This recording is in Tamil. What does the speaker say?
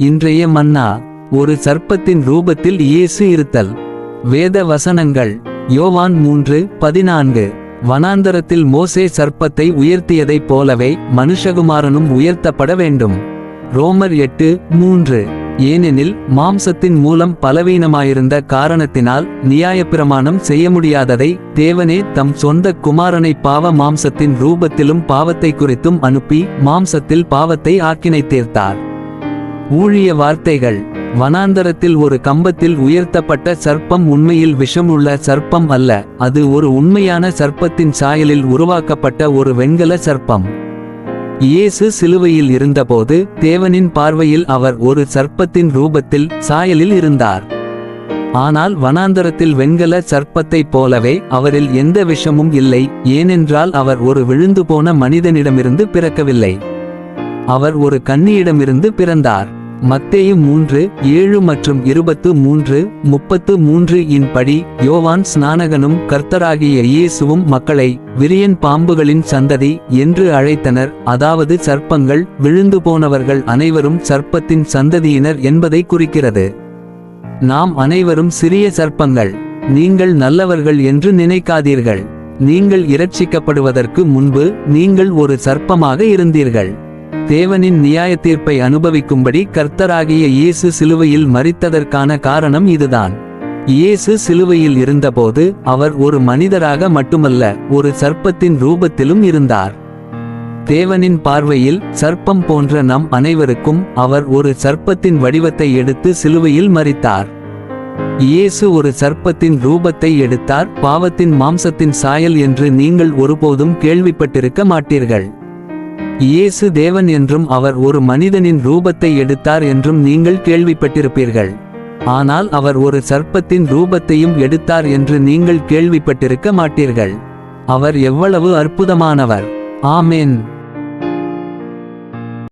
இன்றைய மன்னா ஒரு சர்ப்பத்தின் ரூபத்தில் இயேசு இருத்தல். வேத வசனங்கள் யோவான் மூன்று பதினான்கு. வனாந்தரத்தில் மோசே சர்ப்பத்தை உயர்த்தியதைப் போலவே மனுஷகுமாரனும் உயர்த்தப்பட வேண்டும். ரோமர் எட்டு மூன்று. ஏனெனில் மாம்சத்தின் மூலம் பலவீனமாயிருந்த காரணத்தினால் நியாயப்பிரமாணம் செய்ய முடியாததை தேவனே தம் சொந்த குமாரனை பாவ மாம்சத்தின் ரூபத்திலும் பாவத்தை குறித்தும் அனுப்பி மாம்சத்தில் பாவத்தை ஆக்கினை தீர்த்தார். ஊழிய வார்த்தைகள். வனாந்தரத்தில் ஒரு கம்பத்தில் உயர்த்தப்பட்ட சர்ப்பம் உண்மையில் விஷமுள்ள சர்ப்பம் அல்ல. அது ஒரு உண்மையான சர்ப்பத்தின் சாயலில் உருவாக்கப்பட்ட ஒரு வெண்கல சர்ப்பம். இயேசு சிலுவையில் இருந்தபோது தேவனின் பார்வையில் அவர் ஒரு சர்ப்பத்தின் ரூபத்தில் சாயலில் இருந்தார். ஆனால் வனாந்தரத்தில் வெண்கல சர்ப்பத்தைப் போலவே அவரில் எந்த விஷமும் இல்லை. ஏனென்றால் அவர் ஒரு விழுந்து போன மனிதனிடமிருந்து பிறக்கவில்லை. அவர் ஒரு கன்னியிடமிருந்து பிறந்தார். மத்தேயு மூன்று ஏழு மற்றும் இருபத்து மூன்று முப்பத்து மூன்று இன் படி யோவான் ஸ்நானகனும் கர்த்தராகிய இயேசுவும் மக்களை விரியன் பாம்புகளின் சந்ததி என்று அழைத்தனர். அதாவது சர்ப்பங்கள் விழுந்து போனவர்கள் அனைவரும் சர்ப்பத்தின் சந்ததியினர் என்பதை குறிக்கிறது. நாம் அனைவரும் சிறிய சர்ப்பங்கள் நீங்கள் நல்லவர்கள் என்று நினைக்காதீர்கள். நீங்கள் இரட்சிக்கப்படுவதற்கு முன்பு நீங்கள் ஒரு சர்ப்பமாக இருந்தீர்கள். தேவனின் நியாய தீர்ப்பை அனுபவிக்கும்படி கர்த்தராகிய இயேசு சிலுவையில் மறித்ததற்கான காரணம் இதுதான். இயேசு சிலுவையில் இருந்தபோது அவர் ஒரு மனிதராக மட்டுமல்ல ஒரு சர்ப்பத்தின் ரூபத்திலும் இருந்தார். தேவனின் பார்வையில் சர்ப்பம் போன்ற நம் அனைவருக்கும் அவர் ஒரு சர்ப்பத்தின் வடிவத்தை எடுத்து சிலுவையில் மறித்தார் இயேசு ஒரு சர்ப்பத்தின் ரூபத்தை எடுத்தார் பாவத்தின் மாம்சத்தின் சாயல் என்று நீங்கள் ஒருபோதும் கேள்விப்பட்டிருக்க மாட்டீர்கள். இயேசு தேவன் என்றும் அவர் ஒரு மனிதனின் ரூபத்தை எடுத்தார் என்றும் நீங்கள் கேள்விப்பட்டிருப்பீர்கள். ஆனால் அவர் ஒரு சர்ப்பத்தின் ரூபத்தையும் எடுத்தார் என்று நீங்கள் கேள்விப்பட்டிருக்க மாட்டீர்கள். அவர் எவ்வளவு அற்புதமானவர். ஆமேன்.